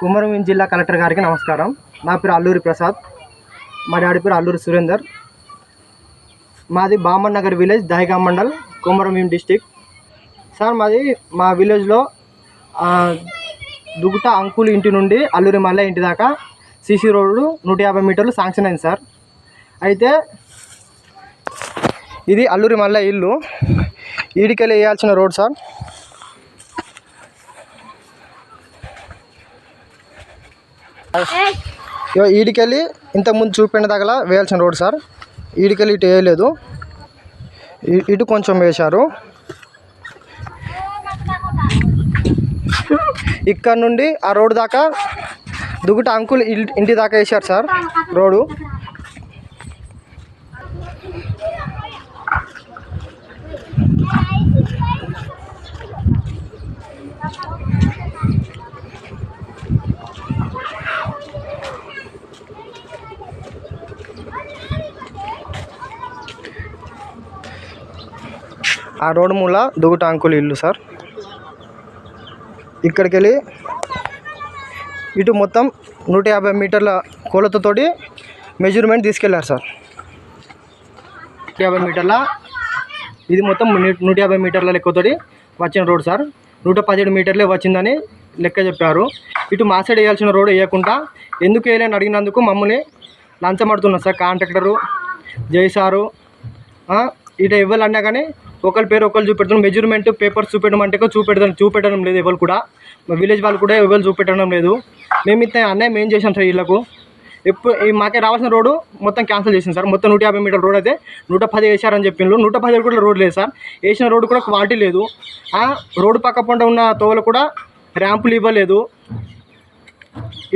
కుమరవీం జిల్లా కలెక్టర్ గారికి నమస్కారం. నా పేరు అల్లూరి ప్రసాద్. మా డాడీ పేరు అల్లూరి సురేందర్. మాది Baman Nagar village Dahegaon mandal Komaram Bheem district. Sir మాది మా విలేజ్లో దుగుట అంకుల్ ఇంటి నుండి అల్లూరి మల్లె ఇంటి దాకా సీసీ రోడ్డు నూట యాభై మీటర్లు శాంక్షన్ అయింది సార్. అయితే ఇది అల్లూరి మల్లె ఇల్లు. ఈడికెళ్ళి వేయాల్సిన రోడ్ సార్. ఈడికెళ్ళి ఇంతకుముందు చూపిన దగ్గర వేయాల్సిన రోడ్ సార్. ఈడికెళ్ళి ఇటు వేయలేదు. ఇటు కొంచెం వేశారు. ఇక్కడ నుండి ఆ రోడ్డు దాకా దుగుట అంకుల్ ఇంటి దాకా వేశారు సార్ రోడ్డు. ఆ రోడ్డు మూల దుగుట అంకుల్ ఇల్లు సార్. ఇక్కడికి వెళ్ళి ఇటు మొత్తం నూట యాభై మీటర్ల కోలతోటి మెజర్మెంట్ తీసుకెళ్ళారు సార్. నూట యాభై మీటర్ల. ఇది మొత్తం నూట యాభై మీటర్ల లెక్కతోటి వచ్చిన రోడ్ సార్. నూట పదిహేడు మీటర్లే వచ్చిందని లెక్క చెప్పారు. ఇటు మా సైడ్ వేయాల్సిన రోడ్ వేయకుండా ఎందుకు వేయలేని అడిగినందుకు మమ్మల్ని లంచం అడుతున్నారు సార్. కాంట్రాక్టరు జై సారు ఇటు ఇవ్వాలన్నా కానీ ఒకరి పేరు ఒకరు చూపెడుతున్నాం మెజర్మెంట్ పేపర్స్ చూపెట్టమంటే చూపెడతాం చూపెట్టడం లేదు ఎవరు కూడా. మా విలేజ్ వాళ్ళు కూడా ఎవరు చూపెట్టడం లేదు. మేము ఇంత అన్నయ్య మేము చేసాం సార్ వీళ్ళకు? ఎప్పుడు మాకే రావాల్సిన రోడ్డు మొత్తం క్యాన్సిల్ చేసింది సార్. మొత్తం నూట యాభై మీటర్ రోడ్ అయితే నూట పది వేసారని చెప్పిండ్రు నూట పది కూడా రోడ్ లేదు సార్. వేసిన రోడ్డు కూడా క్వాలిటీ లేదు. రోడ్డు పక్క పంట ఉన్న తోవలు కూడా ర్యాంపులు ఇవ్వలేదు.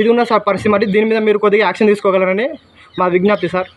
ఇది ఉన్న సార్ పరిస్థితి. మరి దీని మీద మీరు కొద్దిగా యాక్షన్ తీసుకోగలరని మా విజ్ఞప్తి సార్.